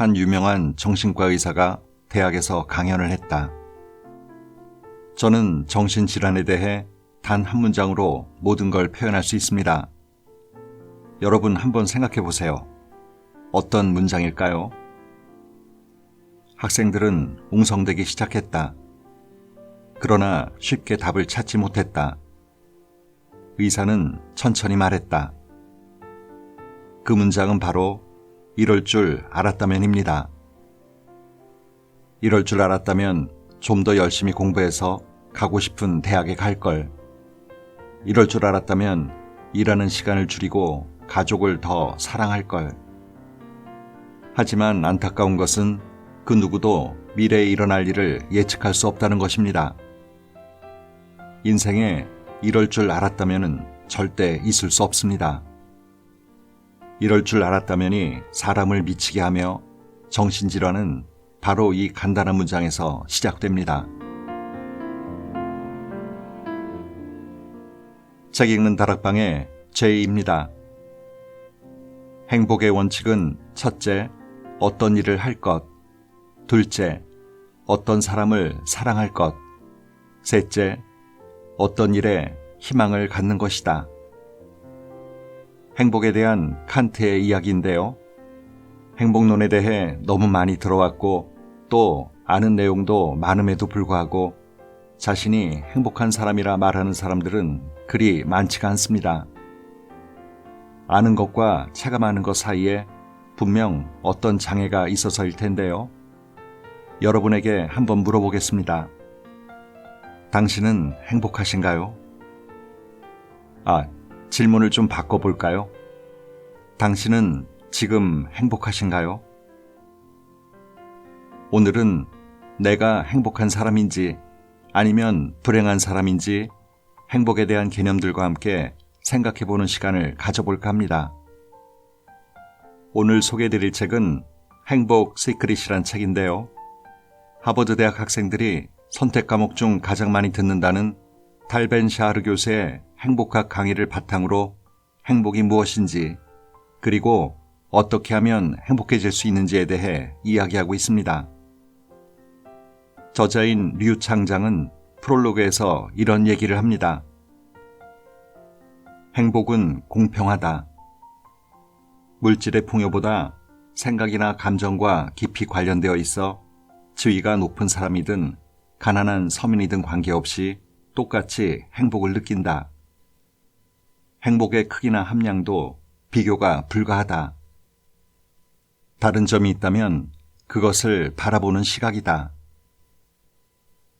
한 유명한 정신과 의사가 대학에서 강연을 했다. 저는 정신질환에 대해 단 한 문장으로 모든 걸 표현할 수 있습니다. 여러분 한번 생각해 보세요. 어떤 문장일까요? 학생들은 웅성대기 시작했다. 그러나 쉽게 답을 찾지 못했다. 의사는 천천히 말했다. 그 문장은 바로 이럴 줄 알았다면입니다. 이럴 줄 알았다면 좀 더 열심히 공부해서 가고 싶은 대학에 갈 걸. 이럴 줄 알았다면 일하는 시간을 줄이고 가족을 더 사랑할 걸. 하지만 안타까운 것은 그 누구도 미래에 일어날 일을 예측할 수 없다는 것입니다. 인생에 이럴 줄 알았다면 절대 있을 수 없습니다. 이럴 줄 알았다면이 사람을 미치게 하며 정신질환은 바로 이 간단한 문장에서 시작됩니다. 책 읽는 다락방의 제이입니다. 행복의 원칙은 첫째, 어떤 일을 할 것. 둘째, 어떤 사람을 사랑할 것. 셋째, 어떤 일에 희망을 갖는 것이다. 행복에 대한 칸트의 이야기인데요. 행복론에 대해 너무 많이 들어왔고 또 아는 내용도 많음에도 불구하고 자신이 행복한 사람이라 말하는 사람들은 그리 많지가 않습니다. 아는 것과 체감하는 것 사이에 분명 어떤 장애가 있어서일 텐데요. 여러분에게 한번 물어보겠습니다. 당신은 행복하신가요? 아, 질문을 좀 바꿔볼까요? 당신은 지금 행복하신가요? 오늘은 내가 행복한 사람인지 아니면 불행한 사람인지 행복에 대한 개념들과 함께 생각해 보는 시간을 가져볼까 합니다. 오늘 소개해 드릴 책은 행복 시크릿이란 책인데요. 하버드 대학 학생들이 선택 과목 중 가장 많이 듣는다는 탈벤 샤르 교수의 행복학 강의를 바탕으로 행복이 무엇인지 그리고 어떻게 하면 행복해질 수 있는지에 대해 이야기하고 있습니다. 저자인 류 창장은 프롤로그에서 이런 얘기를 합니다. 행복은 공평하다. 물질의 풍요보다 생각이나 감정과 깊이 관련되어 있어 지위가 높은 사람이든 가난한 서민이든 관계없이 똑같이 행복을 느낀다. 행복의 크기나 함량도 비교가 불가하다. 다른 점이 있다면 그것을 바라보는 시각이다.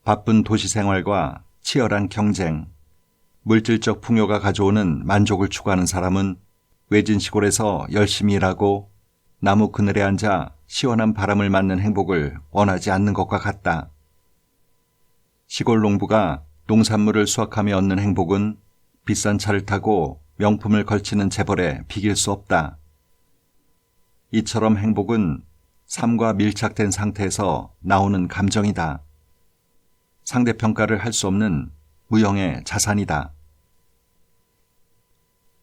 바쁜 도시 생활과 치열한 경쟁, 물질적 풍요가 가져오는 만족을 추구하는 사람은 외진 시골에서 열심히 일하고 나무 그늘에 앉아 시원한 바람을 맞는 행복을 원하지 않는 것과 같다. 시골 농부가 농산물을 수확하며 얻는 행복은 비싼 차를 타고 명품을 걸치는 재벌에 비길 수 없다. 이처럼 행복은 삶과 밀착된 상태에서 나오는 감정이다. 상대평가를 할 수 없는 무형의 자산이다.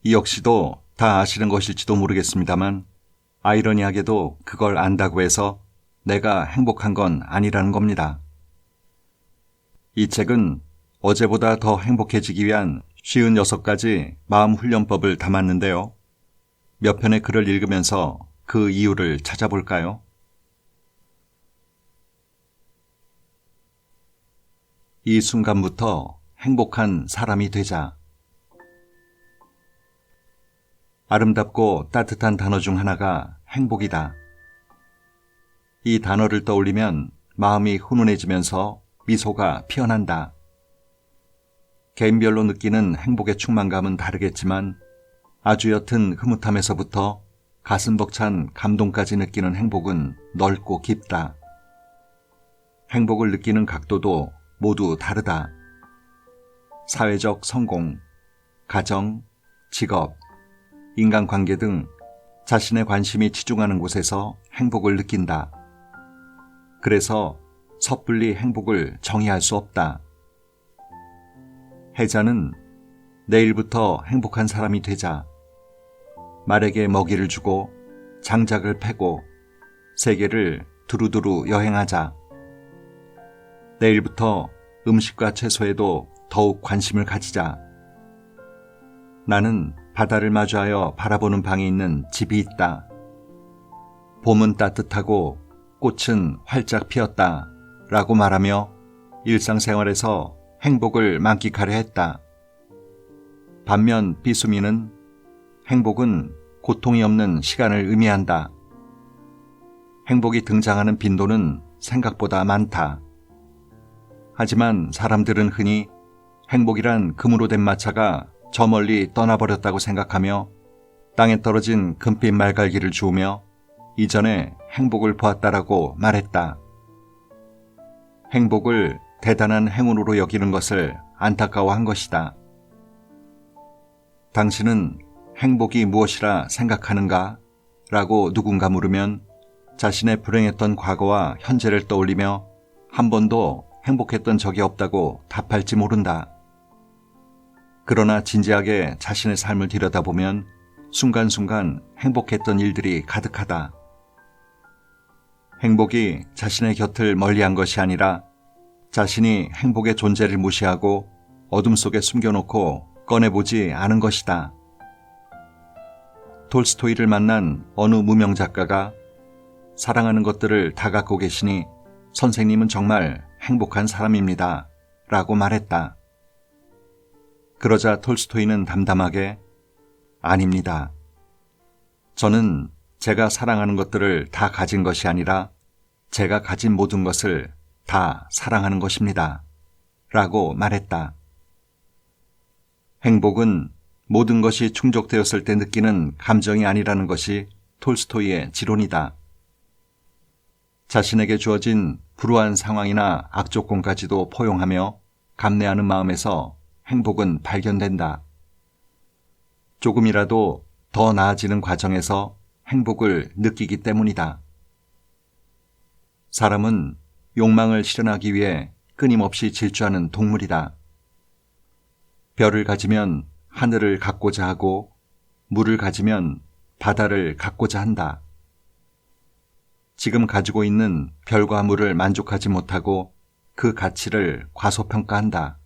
이 역시도 다 아시는 것일지도 모르겠습니다만 아이러니하게도 그걸 안다고 해서 내가 행복한 건 아니라는 겁니다. 이 책은 어제보다 더 행복해지기 위한 쉬운 여섯 가지 마음 훈련법을 담았는데요. 몇 편의 글을 읽으면서 그 이유를 찾아볼까요? 이 순간부터 행복한 사람이 되자. 아름답고 따뜻한 단어 중 하나가 행복이다. 이 단어를 떠올리면 마음이 훈훈해지면서 미소가 피어난다. 개인별로 느끼는 행복의 충만감은 다르겠지만 아주 옅은 흐뭇함에서부터 가슴 벅찬 감동까지 느끼는 행복은 넓고 깊다. 행복을 느끼는 각도도 모두 다르다. 사회적 성공, 가정, 직업, 인간관계 등 자신의 관심이 치중하는 곳에서 행복을 느낀다. 그래서 섣불리 행복을 정의할 수 없다. 해자는 내일부터 행복한 사람이 되자 말에게 먹이를 주고 장작을 패고 세계를 두루두루 여행하자. 내일부터 음식과 채소에도 더욱 관심을 가지자. 나는 바다를 마주하여 바라보는 방에 있는 집이 있다. 봄은 따뜻하고 꽃은 활짝 피었다. 라고 말하며 일상생활에서 행복을 만끽하려 했다. 반면 비수미는 행복은 고통이 없는 시간을 의미한다. 행복이 등장하는 빈도는 생각보다 많다. 하지만 사람들은 흔히 행복이란 금으로 된 마차가 저 멀리 떠나버렸다고 생각하며 땅에 떨어진 금빛 말갈기를 주우며 이전에 행복을 보았다라고 말했다. 행복을 대단한 행운으로 여기는 것을 안타까워한 것이다. 당신은 행복이 무엇이라 생각하는가? 라고 누군가 물으면 자신의 불행했던 과거와 현재를 떠올리며 한 번도 행복했던 적이 없다고 답할지 모른다. 그러나 진지하게 자신의 삶을 들여다보면 순간순간 행복했던 일들이 가득하다. 행복이 자신의 곁을 멀리 한 것이 아니라 자신이 행복의 존재를 무시하고 어둠 속에 숨겨놓고 꺼내보지 않은 것이다. 톨스토이를 만난 어느 무명 작가가 사랑하는 것들을 다 갖고 계시니 선생님은 정말 행복한 사람입니다. 라고 말했다. 그러자 톨스토이는 담담하게 아닙니다. 저는 제가 사랑하는 것들을 다 가진 것이 아니라 제가 가진 모든 것을 다 사랑하는 것입니다. 라고 말했다. 행복은 모든 것이 충족되었을 때 느끼는 감정이 아니라는 것이 톨스토이의 지론이다. 자신에게 주어진 불우한 상황이나 악조건까지도 포용하며 감내하는 마음에서 행복은 발견된다. 조금이라도 더 나아지는 과정에서 행복을 느끼기 때문이다. 사람은 욕망을 실현하기 위해 끊임없이 질주하는 동물이다. 별을 가지면 하늘을 갖고자 하고 물을 가지면 바다를 갖고자 한다. 지금 가지고 있는 별과 물을 만족하지 못하고 그 가치를 과소평가한다.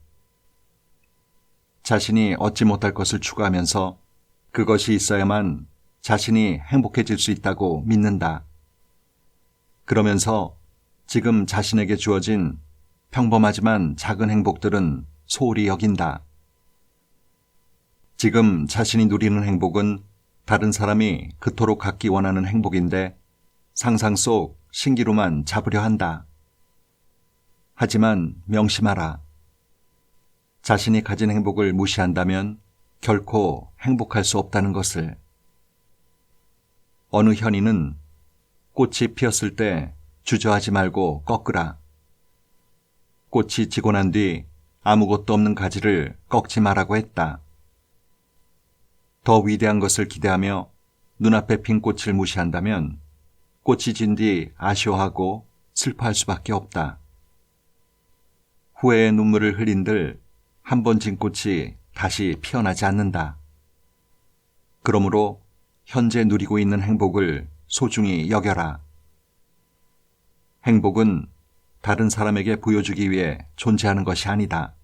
자신이 얻지 못할 것을 추구하면서 그것이 있어야만 자신이 행복해질 수 있다고 믿는다. 그러면서 지금 자신에게 주어진 평범하지만 작은 행복들은 소홀히 여긴다. 지금 자신이 누리는 행복은 다른 사람이 그토록 갖기 원하는 행복인데 상상 속 신기루만 잡으려 한다. 하지만 명심하라. 자신이 가진 행복을 무시한다면 결코 행복할 수 없다는 것을. 어느 현이는 꽃이 피었을 때 주저하지 말고 꺾으라. 꽃이 지고 난 뒤 아무것도 없는 가지를 꺾지 말라고 했다. 더 위대한 것을 기대하며 눈앞에 핀 꽃을 무시한다면 꽃이 진 뒤 아쉬워하고 슬퍼할 수밖에 없다. 후회의 눈물을 흘린들 한 번 진 꽃이 다시 피어나지 않는다. 그러므로 현재 누리고 있는 행복을 소중히 여겨라. 행복은 다른 사람에게 보여주기 위해 존재하는 것이 아니다.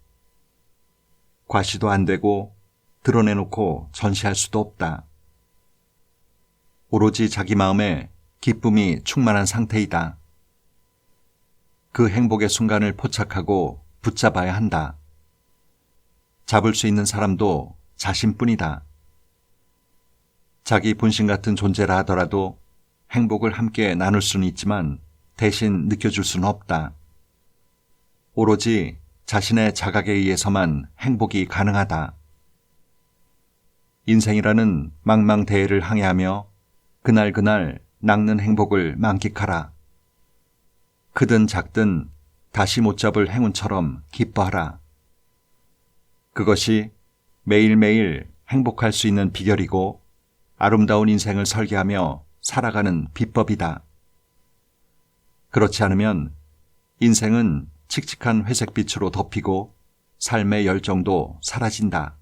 과시도 안 되고 드러내놓고 전시할 수도 없다. 오로지 자기 마음에 기쁨이 충만한 상태이다. 그 행복의 순간을 포착하고 붙잡아야 한다. 잡을 수 있는 사람도 자신뿐이다. 자기 분신 같은 존재라 하더라도 행복을 함께 나눌 수는 있지만 대신 느껴줄 수는 없다. 오로지 자신의 자각에 의해서만 행복이 가능하다. 인생이라는 망망대해를 항해하며 그날 그날 낚는 행복을 만끽하라. 크든 작든 다시 못 잡을 행운처럼 기뻐하라. 그것이 매일매일 행복할 수 있는 비결이고 아름다운 인생을 설계하며 살아가는 비법이다. 그렇지 않으면 인생은 칙칙한 회색빛으로 덮이고 삶의 열정도 사라진다.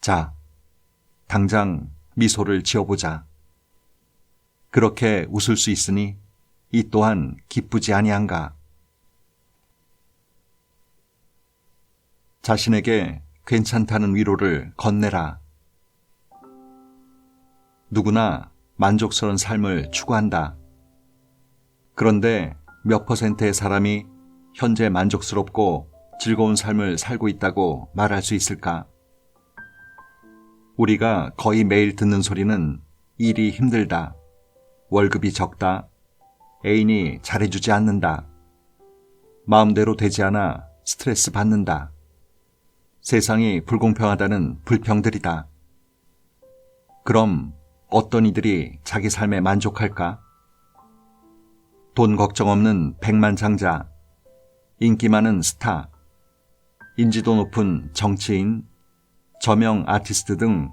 자, 당장 미소를 지어보자. 그렇게 웃을 수 있으니 이 또한 기쁘지 아니한가. 자신에게 괜찮다는 위로를 건네라. 누구나 만족스러운 삶을 추구한다. 그런데 몇 퍼센트의 사람이 현재 만족스럽고 즐거운 삶을 살고 있다고 말할 수 있을까? 우리가 거의 매일 듣는 소리는 일이 힘들다. 월급이 적다. 애인이 잘해주지 않는다. 마음대로 되지 않아 스트레스 받는다. 세상이 불공평하다는 불평들이다. 그럼 어떤 이들이 자기 삶에 만족할까? 돈 걱정 없는 백만장자, 인기 많은 스타, 인지도 높은 정치인, 저명 아티스트 등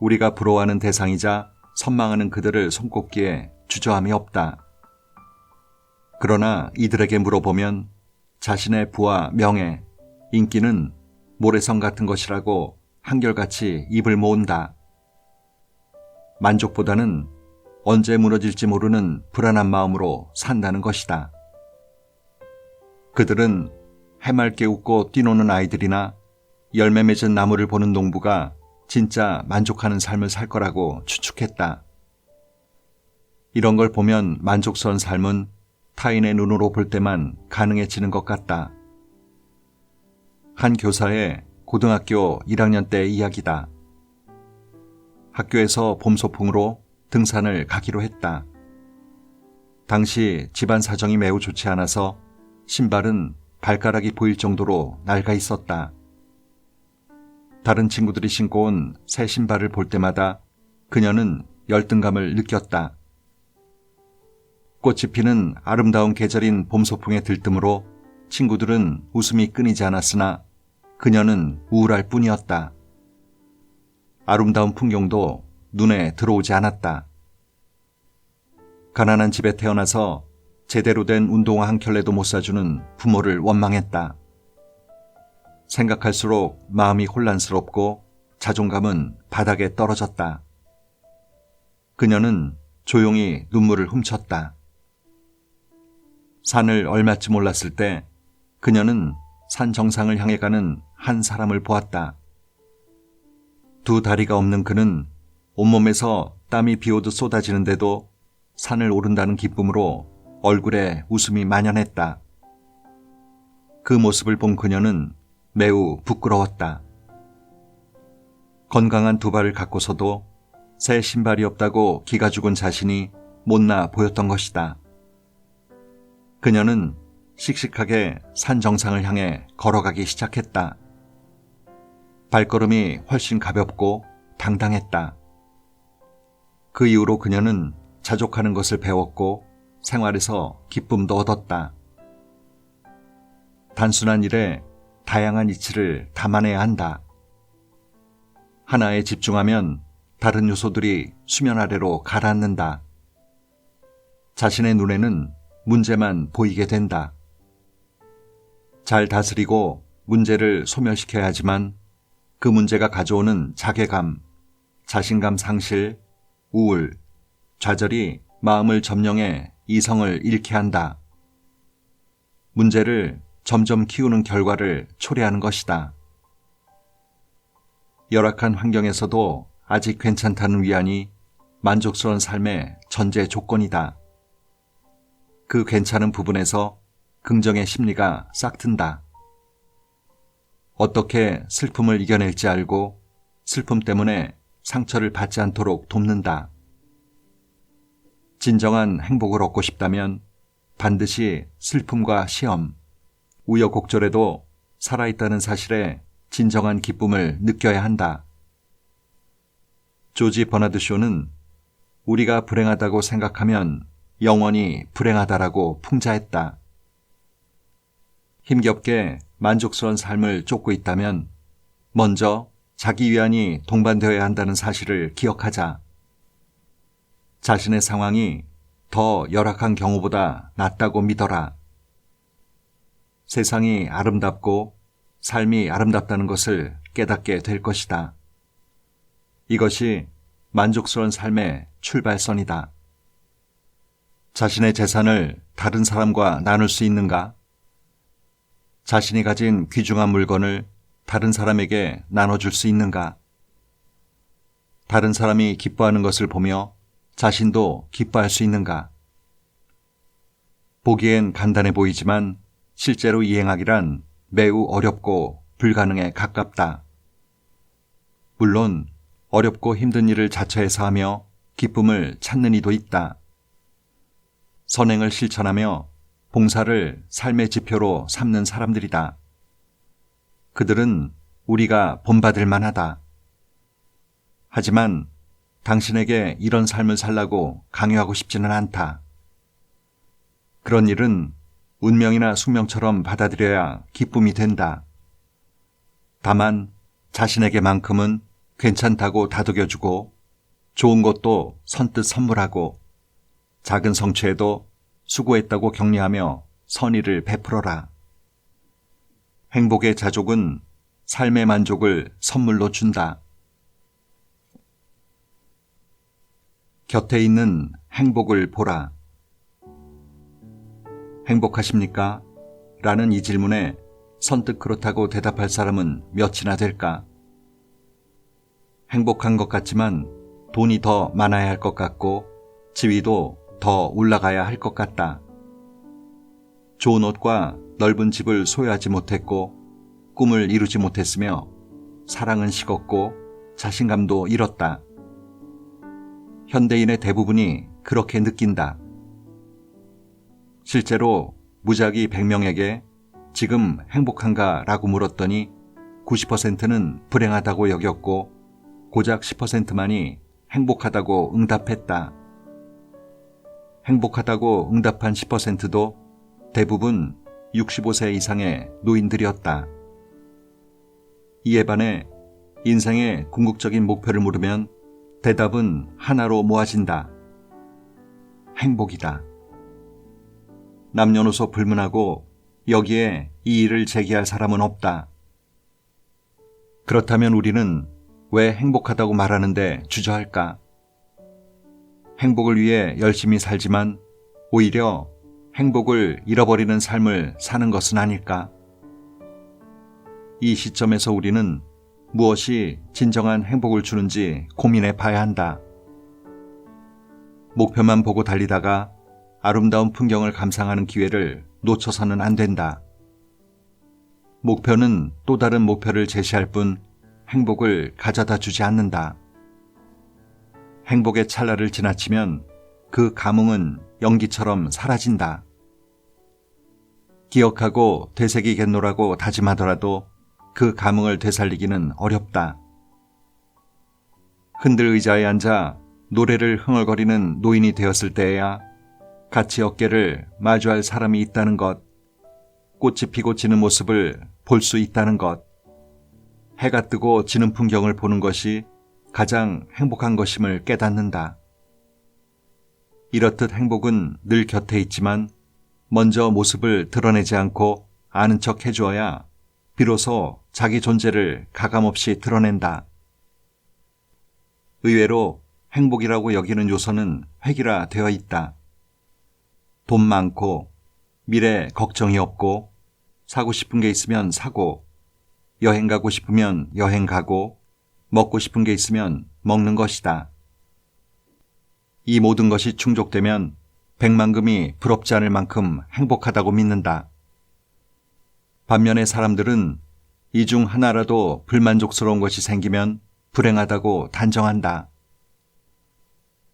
우리가 부러워하는 대상이자 선망하는 그들을 손꼽기에 주저함이 없다. 그러나 이들에게 물어보면 자신의 부와 명예, 인기는 모래성 같은 것이라고 한결같이 입을 모은다. 만족보다는 언제 무너질지 모르는 불안한 마음으로 산다는 것이다. 그들은 해맑게 웃고 뛰노는 아이들이나 열매 맺은 나무를 보는 농부가 진짜 만족하는 삶을 살 거라고 추측했다. 이런 걸 보면 만족스러운 삶은 타인의 눈으로 볼 때만 가능해지는 것 같다. 한 교사의 고등학교 1학년 때 이야기다. 학교에서 봄 소풍으로 등산을 가기로 했다. 당시 집안 사정이 매우 좋지 않아서 신발은 발가락이 보일 정도로 낡아 있었다. 다른 친구들이 신고 온 새 신발을 볼 때마다 그녀는 열등감을 느꼈다. 꽃이 피는 아름다운 계절인 봄 소풍에 들뜸으로 친구들은 웃음이 끊이지 않았으나 그녀는 우울할 뿐이었다. 아름다운 풍경도 눈에 들어오지 않았다. 가난한 집에 태어나서 제대로 된 운동화 한 켤레도 못 사주는 부모를 원망했다. 생각할수록 마음이 혼란스럽고 자존감은 바닥에 떨어졌다. 그녀는 조용히 눈물을 훔쳤다. 산을 얼마쯤 올랐을 때 그녀는 산 정상을 향해 가는 한 사람을 보았다. 두 다리가 없는 그는 온몸에서 땀이 비오듯 쏟아지는데도 산을 오른다는 기쁨으로 얼굴에 웃음이 만연했다. 그 모습을 본 그녀는 매우 부끄러웠다. 건강한 두 발을 갖고서도 새 신발이 없다고 기가 죽은 자신이 못나 보였던 것이다. 그녀는 씩씩하게 산 정상을 향해 걸어가기 시작했다. 발걸음이 훨씬 가볍고 당당했다. 그 이후로 그녀는 자족하는 것을 배웠고 생활에서 기쁨도 얻었다. 단순한 일에 다양한 이치를 담아내야 한다. 하나에 집중하면 다른 요소들이 수면 아래로 가라앉는다. 자신의 눈에는 문제만 보이게 된다. 잘 다스리고 문제를 소멸시켜야 하지만 그 문제가 가져오는 자괴감, 자신감 상실, 우울, 좌절이 마음을 점령해 이성을 잃게 한다. 문제를 점점 키우는 결과를 초래하는 것이다. 열악한 환경에서도 아직 괜찮다는 위안이 만족스러운 삶의 전제 조건이다. 그 괜찮은 부분에서 긍정의 심리가 싹튼다. 어떻게 슬픔을 이겨낼지 알고 슬픔 때문에 상처를 받지 않도록 돕는다. 진정한 행복을 얻고 싶다면 반드시 슬픔과 시험, 우여곡절에도 살아있다는 사실에 진정한 기쁨을 느껴야 한다. 조지 버나드 쇼는 우리가 불행하다고 생각하면 영원히 불행하다라고 풍자했다. 힘겹게 만족스러운 삶을 쫓고 있다면 먼저 자기 위안이 동반되어야 한다는 사실을 기억하자. 자신의 상황이 더 열악한 경우보다 낫다고 믿어라. 세상이 아름답고 삶이 아름답다는 것을 깨닫게 될 것이다. 이것이 만족스러운 삶의 출발선이다. 자신의 재산을 다른 사람과 나눌 수 있는가? 자신이 가진 귀중한 물건을 다른 사람에게 나눠줄 수 있는가? 다른 사람이 기뻐하는 것을 보며 자신도 기뻐할 수 있는가? 보기엔 간단해 보이지만 실제로 이행하기란 매우 어렵고 불가능에 가깝다. 물론 어렵고 힘든 일을 자처해서 하며 기쁨을 찾는 이도 있다. 선행을 실천하며 봉사를 삶의 지표로 삼는 사람들이다. 그들은 우리가 본받을 만하다. 하지만 당신에게 이런 삶을 살라고 강요하고 싶지는 않다. 그런 일은 운명이나 숙명처럼 받아들여야 기쁨이 된다. 다만 자신에게만큼은 괜찮다고 다독여주고 좋은 것도 선뜻 선물하고 작은 성취에도 수고했다고 격려하며 선의를 베풀어라. 행복의 자족은 삶의 만족을 선물로 준다. 곁에 있는 행복을 보라. 행복하십니까? 라는 이 질문에 선뜻 그렇다고 대답할 사람은 몇이나 될까? 행복한 것 같지만 돈이 더 많아야 할 것 같고 지위도 더 올라가야 할 것 같다. 좋은 옷과 넓은 집을 소유하지 못했고 꿈을 이루지 못했으며 사랑은 식었고 자신감도 잃었다. 현대인의 대부분이 그렇게 느낀다. 실제로 무작위 100명에게 지금 행복한가 라고 물었더니 90%는 불행하다고 여겼고 고작 10%만이 행복하다고 응답했다. 행복하다고 응답한 10%도 대부분 65세 이상의 노인들이었다. 이에 반해 인생의 궁극적인 목표를 물으면 대답은 하나로 모아진다. 행복이다. 남녀노소 불문하고 여기에 이 일을 제기할 사람은 없다. 그렇다면 우리는 왜 행복하다고 말하는데 주저할까? 행복을 위해 열심히 살지만 오히려 행복을 잃어버리는 삶을 사는 것은 아닐까? 이 시점에서 우리는 무엇이 진정한 행복을 주는지 고민해 봐야 한다. 목표만 보고 달리다가 아름다운 풍경을 감상하는 기회를 놓쳐서는 안 된다. 목표는 또 다른 목표를 제시할 뿐 행복을 가져다 주지 않는다. 행복의 찰나를 지나치면 그 감흥은 연기처럼 사라진다. 기억하고 되새기겠노라고 다짐하더라도 그 감흥을 되살리기는 어렵다. 흔들 의자에 앉아 노래를 흥얼거리는 노인이 되었을 때에야 같이 어깨를 마주할 사람이 있다는 것, 꽃이 피고 지는 모습을 볼 수 있다는 것, 해가 뜨고 지는 풍경을 보는 것이 가장 행복한 것임을 깨닫는다. 이렇듯 행복은 늘 곁에 있지만 먼저 모습을 드러내지 않고 아는 척 해주어야 비로소 자기 존재를 가감없이 드러낸다. 의외로 행복이라고 여기는 요소는 획일화 되어 있다. 돈 많고 미래 걱정이 없고 사고 싶은 게 있으면 사고 여행 가고 싶으면 여행 가고 먹고 싶은 게 있으면 먹는 것이다. 이 모든 것이 충족되면 백만금이 부럽지 않을 만큼 행복하다고 믿는다. 반면에 사람들은 이 중 하나라도 불만족스러운 것이 생기면 불행하다고 단정한다.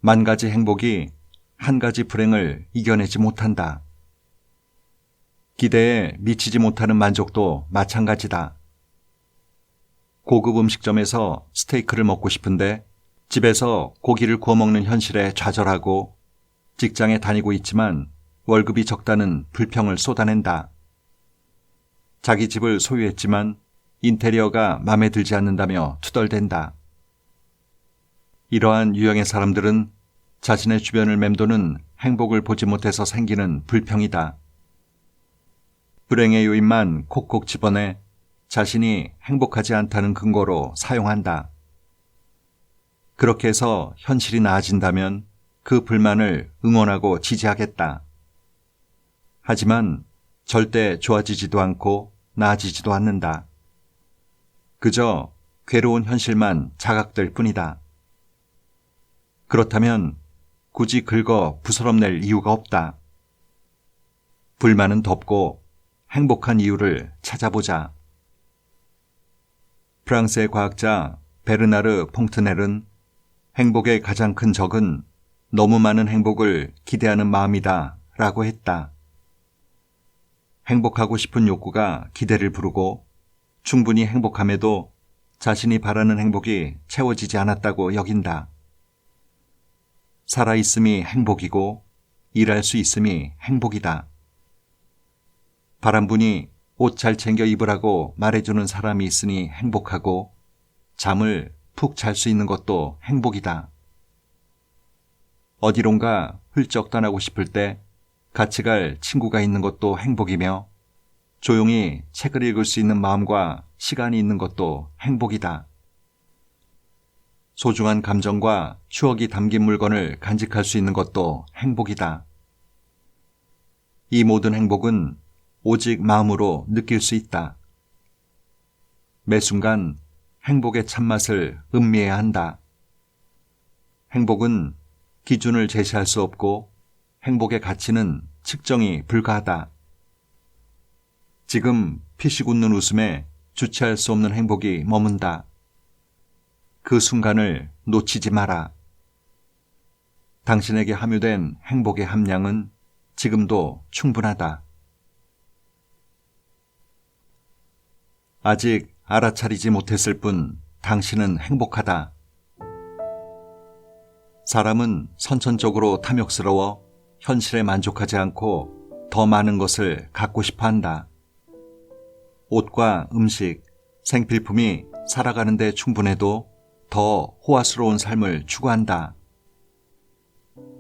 만 가지 행복이 한 가지 불행을 이겨내지 못한다. 기대에 미치지 못하는 만족도 마찬가지다. 고급 음식점에서 스테이크를 먹고 싶은데 집에서 고기를 구워 먹는 현실에 좌절하고 직장에 다니고 있지만 월급이 적다는 불평을 쏟아낸다. 자기 집을 소유했지만 인테리어가 마음에 들지 않는다며 투덜댄다. 이러한 유형의 사람들은 자신의 주변을 맴도는 행복을 보지 못해서 생기는 불평이다. 불행의 요인만 콕콕 집어내 자신이 행복하지 않다는 근거로 사용한다. 그렇게 해서 현실이 나아진다면 그 불만을 응원하고 지지하겠다. 하지만 절대 좋아지지도 않고 나아지지도 않는다. 그저 괴로운 현실만 자각될 뿐이다. 그렇다면 굳이 긁어 부스럼낼 이유가 없다. 불만은 덮고 행복한 이유를 찾아보자. 프랑스의 과학자 베르나르 퐁트넬은 행복의 가장 큰 적은 너무 많은 행복을 기대하는 마음이다 라고 했다. 행복하고 싶은 욕구가 기대를 부르고 충분히 행복함에도 자신이 바라는 행복이 채워지지 않았다고 여긴다. 살아있음이 행복이고 일할 수 있음이 행복이다. 바람분이 옷 잘 챙겨 입으라고 말해주는 사람이 있으니 행복하고 잠을 푹 잘 수 있는 것도 행복이다. 어디론가 훌쩍 떠나고 싶을 때 같이 갈 친구가 있는 것도 행복이며 조용히 책을 읽을 수 있는 마음과 시간이 있는 것도 행복이다. 소중한 감정과 추억이 담긴 물건을 간직할 수 있는 것도 행복이다. 이 모든 행복은 오직 마음으로 느낄 수 있다. 매 순간 행복의 참맛을 음미해야 한다. 행복은 기준을 제시할 수 없고 행복의 가치는 측정이 불가하다. 지금 피식 웃는 웃음에 주체할 수 없는 행복이 머문다. 그 순간을 놓치지 마라. 당신에게 함유된 행복의 함량은 지금도 충분하다. 아직 알아차리지 못했을 뿐 당신은 행복하다. 사람은 선천적으로 탐욕스러워 현실에 만족하지 않고 더 많은 것을 갖고 싶어 한다. 옷과 음식, 생필품이 살아가는데 충분해도 더 호화스러운 삶을 추구한다.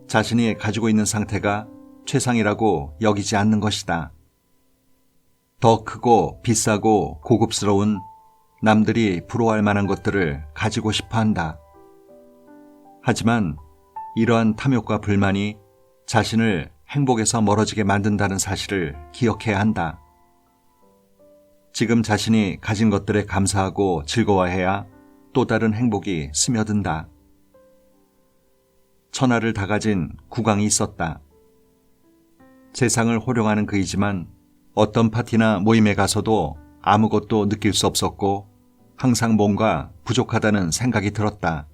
자신이 가지고 있는 상태가 최상이라고 여기지 않는 것이다. 더 크고 비싸고 고급스러운 남들이 부러워할 만한 것들을 가지고 싶어 한다. 하지만 이러한 탐욕과 불만이 자신을 행복에서 멀어지게 만든다는 사실을 기억해야 한다. 지금 자신이 가진 것들에 감사하고 즐거워해야 또 다른 행복이 스며든다. 천하를 다 가진 국왕이 있었다. 세상을 호령하는 그이지만 어떤 파티나 모임에 가서도 아무것도 느낄 수 없었고 항상 뭔가 부족하다는 생각이 들었다.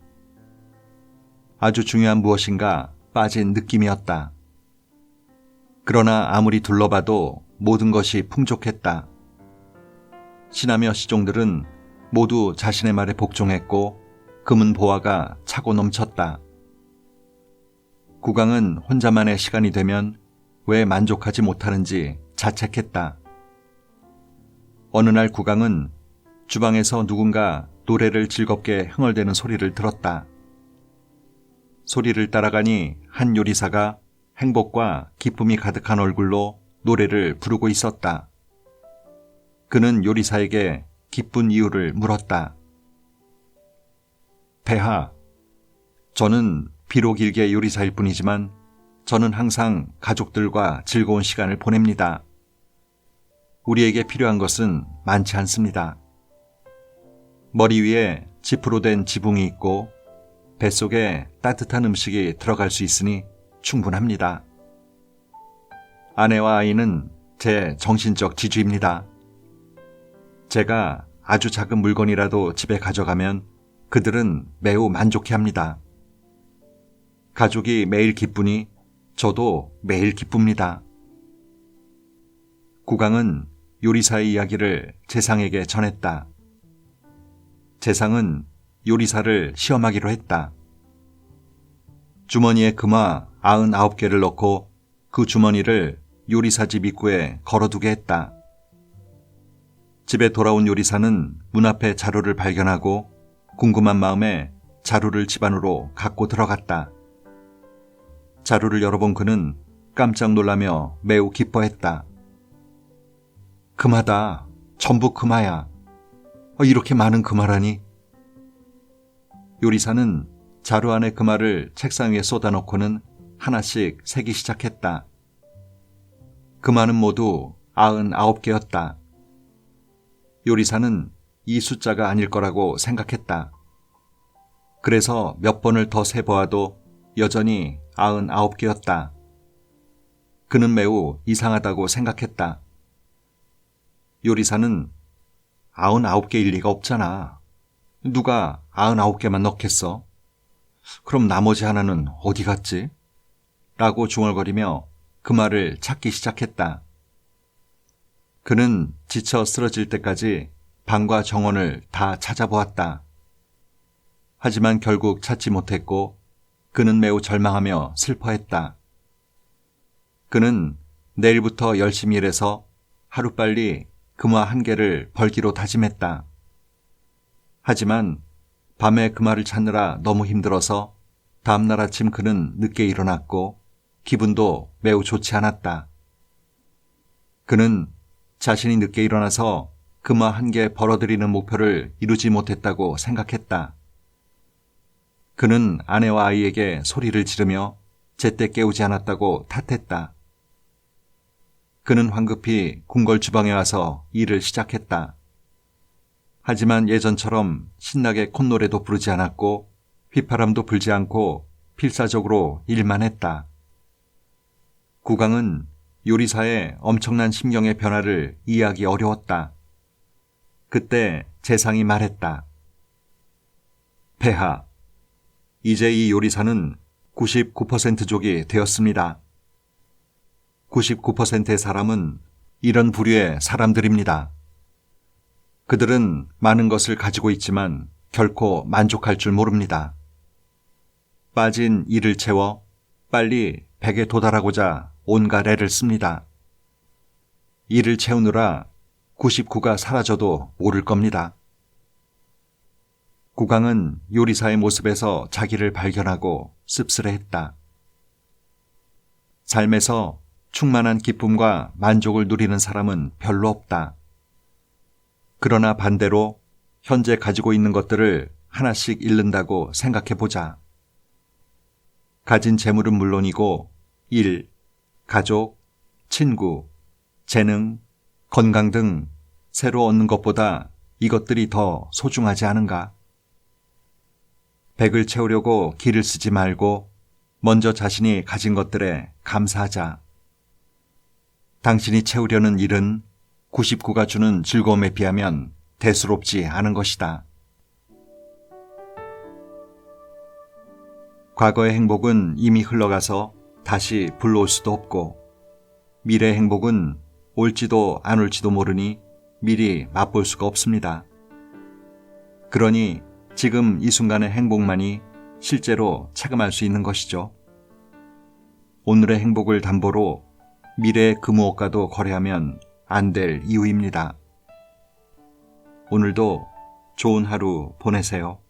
아주 중요한 무엇인가 빠진 느낌이었다. 그러나 아무리 둘러봐도 모든 것이 풍족했다. 신하며 시종들은 모두 자신의 말에 복종했고 금은 보화가 차고 넘쳤다. 국왕은 혼자만의 시간이 되면 왜 만족하지 못하는지 자책했다. 어느 날 국왕은 주방에서 누군가 노래를 즐겁게 흥얼대는 소리를 들었다. 소리를 따라가니 한 요리사가 행복과 기쁨이 가득한 얼굴로 노래를 부르고 있었다. 그는 요리사에게 기쁜 이유를 물었다. 폐하, 저는 비록 일개 요리사일 뿐이지만 저는 항상 가족들과 즐거운 시간을 보냅니다. 우리에게 필요한 것은 많지 않습니다. 머리 위에 지프로 된 지붕이 있고 뱃속에 따뜻한 음식이 들어갈 수 있으니 충분합니다. 아내와 아이는 제 정신적 지주입니다. 제가 아주 작은 물건이라도 집에 가져가면 그들은 매우 만족해 합니다. 가족이 매일 기쁘니 저도 매일 기쁩니다. 국왕은 요리사의 이야기를 재상에게 전했다. 재상은 요리사를 시험하기로 했다. 주머니에 금화 99개를 넣고 그 주머니를 요리사 집 입구에 걸어두게 했다. 집에 돌아온 요리사는 문 앞에 자루를 발견하고 궁금한 마음에 자루를 집안으로 갖고 들어갔다. 자루를 열어본 그는 깜짝 놀라며 매우 기뻐했다. 금하다. 전부 금화야. 어, 이렇게 많은 금화라니. 요리사는 자루 안에 금화를 책상 위에 쏟아놓고는 하나씩 세기 시작했다. 금화는 모두 99개였다. 요리사는 이 숫자가 아닐 거라고 생각했다. 그래서 몇 번을 더 세보아도 여전히 99개였다. 그는 매우 이상하다고 생각했다. 요리사는 99개일 리가 없잖아. 누가 99개만 넣겠어? 그럼 나머지 하나는 어디 갔지? 라고 중얼거리며 그 말을 찾기 시작했다. 그는 지쳐 쓰러질 때까지 방과 정원을 다 찾아보았다. 하지만 결국 찾지 못했고 그는 매우 절망하며 슬퍼했다. 그는 내일부터 열심히 일해서 하루빨리 금화 한 개를 벌기로 다짐했다. 하지만 밤에 금화를 찾느라 너무 힘들어서 다음날 아침 그는 늦게 일어났고 기분도 매우 좋지 않았다. 그는 자신이 늦게 일어나서 금화 한개 벌어들이는 목표를 이루지 못했다고 생각했다. 그는 아내와 아이에게 소리를 지르며 제때 깨우지 않았다고 탓했다. 그는 황급히 궁궐 주방에 와서 일을 시작했다. 하지만 예전처럼 신나게 콧노래도 부르지 않았고 휘파람도 불지 않고 필사적으로 일만 했다. 국왕은 요리사의 엄청난 심경의 변화를 이해하기 어려웠다. 그때 재상이 말했다. 폐하, 이제 이 요리사는 99%족이 되었습니다. 99%의 사람은 이런 부류의 사람들입니다. 그들은 많은 것을 가지고 있지만 결코 만족할 줄 모릅니다. 빠진 이를 채워 빨리 백에 도달하고자 온갖 애를 씁니다. 이를 채우느라 99가 사라져도 모를 겁니다. 국왕은 요리사의 모습에서 자기를 발견하고 씁쓸해했다. 삶에서 충만한 기쁨과 만족을 누리는 사람은 별로 없다. 그러나 반대로 현재 가지고 있는 것들을 하나씩 잃는다고 생각해 보자. 가진 재물은 물론이고 일, 가족, 친구, 재능, 건강 등 새로 얻는 것보다 이것들이 더 소중하지 않은가? 백을 채우려고 길을 쓰지 말고 먼저 자신이 가진 것들에 감사하자. 당신이 채우려는 일은 99가 주는 즐거움에 비하면 대수롭지 않은 것이다. 과거의 행복은 이미 흘러가서 다시 불러올 수도 없고 미래의 행복은 올지도 안 올지도 모르니 미리 맛볼 수가 없습니다. 그러니 지금 이 순간의 행복만이 실제로 체감할 수 있는 것이죠. 오늘의 행복을 담보로 그 무엇과도 거래하면 안 될 이유입니다. 오늘도 좋은 하루 보내세요.